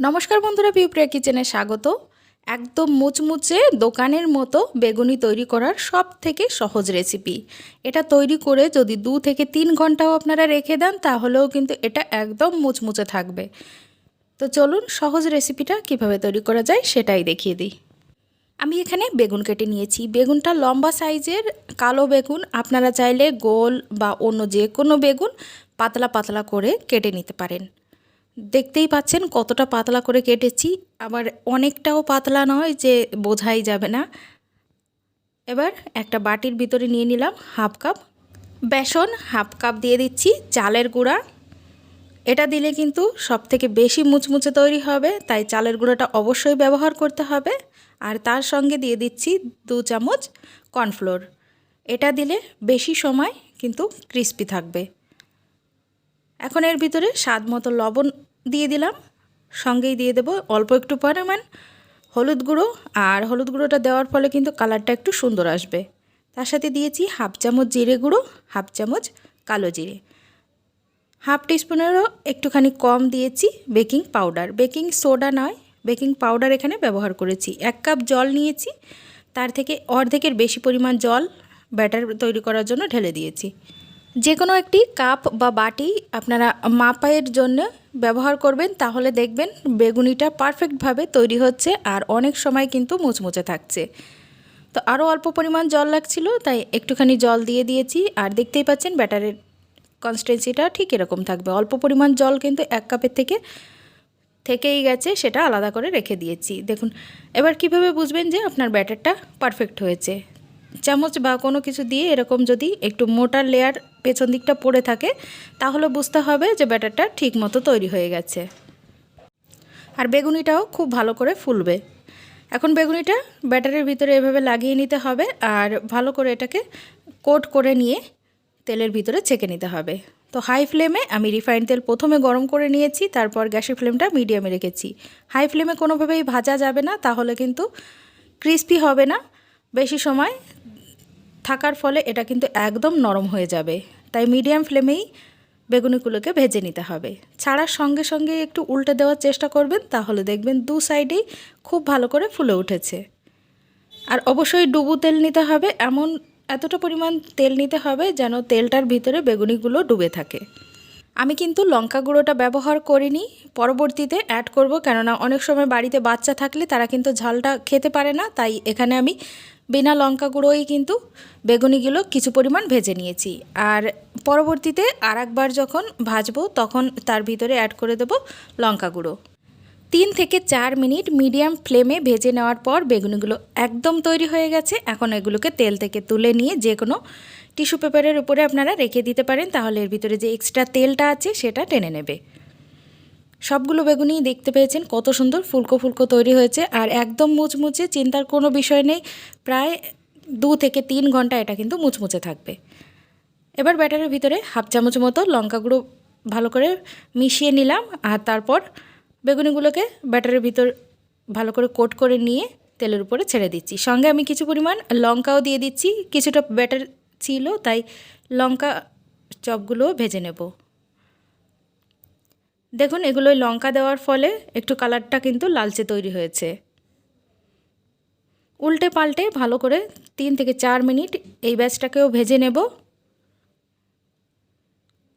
নমস্কার বন্ধুরা পিউপ্রিয়া কিচেনে স্বাগত। একদম মুচমুচে দোকানের মতো বেগুনি তৈরি করার সব থেকে সহজ রেসিপি। এটা তৈরি করে যদি দু থেকে তিন ঘন্টাও আপনারা রেখে দেন, তাহলেও কিন্তু এটা একদম মুচমুচে থাকবে। তো চলুন সহজ রেসিপিটা কীভাবে তৈরি করা যায় সেটাই দেখিয়ে দিই। আমি এখানে বেগুন কেটে নিয়েছি। বেগুনটা লম্বা সাইজের কালো বেগুন। আপনারা চাইলে গোল বা অন্য যে কোনো বেগুন পাতলা পাতলা করে কেটে নিতে পারেন। দেখতেই পাচ্ছেন কতটা পাতলা করে কেটেছি। আবার অনেকটাও পাতলা নয় যে বোঝাই যাবে না। এবার একটা বাটির ভিতরে নিয়ে নিলাম half cup besan, half cup দিয়ে দিচ্ছি চালের গুঁড়া। এটা দিলে কিন্তু সব থেকে বেশি মুচমুচে তৈরি হবে, তাই চালের গুঁড়োটা অবশ্যই ব্যবহার করতে হবে। আর তার সঙ্গে দিয়ে দিচ্ছি দু চামচ কর্নফ্লোর। এটা দিলে বেশি সময় কিন্তু ক্রিস্পি থাকবে। এখন এর ভিতরে স্বাদ মতো লবণ দিয়ে দিলাম। সঙ্গেই দিয়ে দেবো অল্প একটু পরিমাণ হলুদ গুঁড়ো। আর হলুদ গুঁড়োটা দেওয়ার ফলে কিন্তু কালারটা একটু সুন্দর আসবে। তার সাথে দিয়েছি হাফ চামচ জিরে গুঁড়ো, হাফ চামচ কালো জিরে। হাফ টিস্পুনেরও একটুখানি কম দিয়েছি বেকিং পাউডার। বেকিং সোডা নয়, বেকিং পাউডার এখানে ব্যবহার করেছি। এক কাপ জল নিয়েছি, তার থেকে অর্ধেকের বেশি পরিমাণ জল ব্যাটার তৈরি করার জন্য ঢেলে দিয়েছি। যে কোনো একটি কাপ বা বাটি আপনারা মাপায়ের জন্য ব্যবহার করবেন, তাহলে দেখবেন বেগুনিটা পারফেক্টভাবে তৈরি হচ্ছে আর অনেক সময় কিন্তু মুচমুচে থাকছে। তো আরও অল্প পরিমাণ জল লাগছিল, তাই একটুখানি জল দিয়ে দিয়েছি আর দেখতেই পাচ্ছেন ব্যাটারের কনস্টেন্সিটা ঠিক এরকম থাকবে। অল্প পরিমাণ জল কিন্তু এক কাপের থেকে, থেকেই গেছে, সেটা আলাদা করে রেখে দিয়েছি। দেখুন, এবার কীভাবে বুঝবেন যে আপনার ব্যাটারটা পারফেক্ট হয়েছে? চামচ বা কোনো কিছু দিয়ে এরকম যদি একটু মোটা লেয়ার পেছন দিকটা পড়ে থাকে, তাহলে বুঝতে হবে যে ব্যাটারটা ঠিক মতো তৈরি হয়ে গেছে। আর বেগুনিটাও খুব ভালো করে ফুলবে। এখন বেগুনিটা ব্যাটারের ভিতরে এভাবে লাগিয়ে নিতে হবে আর ভালো করে এটাকে কোট করে নিয়ে তেলের ভিতরে ছেঁকে নিতে হবে। তো হাই ফ্লেমে আমি রিফাইন তেল প্রথমে গরম করে নিয়েছি, তারপর গ্যাসের ফ্লেমটা মিডিয়ামে রেখেছি। হাই ফ্লেমে কোনোভাবেই ভাজা যাবে না, তাহলে কিন্তু ক্রিস্পি হবে না। বেশি সময় থাকার ফলে এটা কিন্তু একদম নরম হয়ে যাবে। তাই মিডিয়াম ফ্লেমেই বেগুনিগুলোকে ভেজে নিতে হবে। ছাড়ার সঙ্গে সঙ্গে একটু উল্টে দেওয়ার চেষ্টা করবেন, তাহলে দেখবেন দু সাইডেই খুব ভালো করে ফুলে উঠেছে। আর অবশ্যই ডুবু তেল নিতে হবে, এমন এতটা পরিমাণ তেল নিতে হবে যেন তেলটার ভিতরে বেগুনিগুলো ডুবে থাকে। আমি কিন্তু লঙ্কা গুঁড়োটা ব্যবহার করিনি, পরবর্তীতে অ্যাড করব, কেননা অনেক সময় বাড়িতে বাচ্চা থাকলে তারা কিন্তু ঝালটা খেতে পারে না, তাই এখানে আমি বিনা লঙ্কা গুঁড়োই কিন্তু বেগুনিগুলো কিছু পরিমাণ ভেজে নিয়েছি। আর পরবর্তীতে আর একবার যখন ভাজবো, তখন তার ভিতরে অ্যাড করে দেব লঙ্কা গুঁড়ো। তিন থেকে চার মিনিট মিডিয়াম ফ্লেমে ভেজে নেওয়ার পর বেগুনিগুলো একদম তৈরি হয়ে গেছে। এখন এগুলোকে তেল থেকে তুলে নিয়ে যে কোনো টিস্যু পেপারের উপরে আপনারা রেখে দিতে পারেন, তাহলে এর ভিতরে যে এক্সট্রা তেলটা আছে, সেটা টেনে নেবে। সবগুলো বেগুনি দেখতে পেয়েছেন, কত সুন্দর ফুলকো ফুলকো তৈরি হয়েছে। আর একদম মুচমুচে, চিন্তার কোনো বিষয় নেই, প্রায় দু থেকে তিন ঘণ্টা এটা কিন্তু মুচমুচে থাকবে। এবার ব্যাটারের ভিতরে হাফ চামচ মতো লঙ্কা গুঁড়ো ভালো করে মিশিয়ে নিলাম, আর তারপর বেগুনিগুলোকে ব্যাটারের ভিতর ভালো করে কোট করে নিয়ে তেলের উপরে ছেড়ে দিচ্ছি। সঙ্গে আমি কিছু পরিমাণ লঙ্কাও দিয়ে দিচ্ছি, কিছুটা ব্যাটার ছিল, তাই লঙ্কা চপগুলোও ভেজে নেব। দেখুন এগুলো লঙ্কা দেওয়ার ফলে একটু কালারটা কিন্তু লালচে তৈরি হয়েছে। উল্টে পাল্টে ভালো করে তিন থেকে চার মিনিট এই ব্যাচটাকেও ভেজে নেব।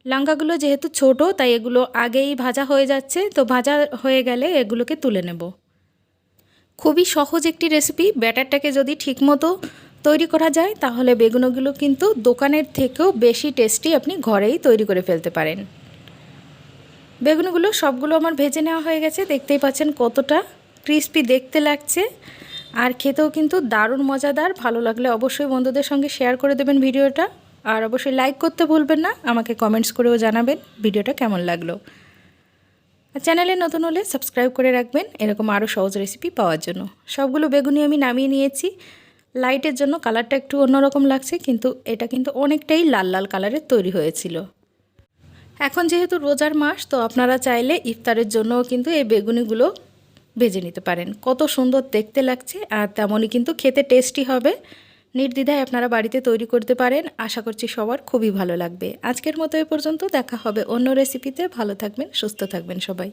লঙ্কাগুলো যেহেতু ছোট, তাই এগুলো আগেই ভাজা হয়ে যাচ্ছে, তো ভাজা হয়ে গেলে এগুলোকে তুলে নেব। খুবই সহজ একটি রেসিপি, ব্যাটারটাকে যদি ঠিকমতো তৈরি করা যায়, তাহলে বেগুনগুলো কিন্তু দোকানের থেকেও বেশি টেস্টি আপনি ঘরেই তৈরি করে ফেলতে পারেন। বেগুনগুলো সবগুলো আমার ভেজে নেওয়া হয়ে গেছে। দেখতেই পাচ্ছেন কতটা ক্রিস্পি দেখতে লাগছে। আর খেতেও কিন্তু দারুণ মজাদার। ভালো লাগলে অবশ্যই বন্ধুদের সঙ্গে শেয়ার করে দেবেন ভিডিওটা। আর অবশ্যই লাইক করতে ভুলবেন না। আমাকে কমেন্টস করেও জানাবেন ভিডিওটা কেমন লাগল। আর চ্যানেলে নতুন হলে সাবস্ক্রাইব করে রাখবেন। এরকম আরও সহজ রেসিপি পাওয়ার জন্য। সবগুলো বেগুনি আমি নামিয়ে নিয়েছি। লাইটের জন্য কালারটা একটু অন্যরকম লাগছে। কিন্তু এটা কিন্তু অনেকটাই লাল লাল কালারের তৈরি হয়েছিল। এখন যেহেতু রোজার মাস, তো আপনারা চাইলে ইফতারের জন্যও কিন্তু এই বেগুনিগুলো ভেজে নিতে পারেন। কত সুন্দর দেখতে লাগছে আর তেমনই কিন্তু খেতে টেস্টি হবে। নির্দ্বিধায় আপনারা বাড়িতে তৈরি করতে পারেন। আশা করছি সবার খুবই ভালো লাগবে। আজকের মতো এ পর্যন্ত দেখা হবে অন্য রেসিপিতে ভালো থাকবেন, সুস্থ থাকবেন সবাই।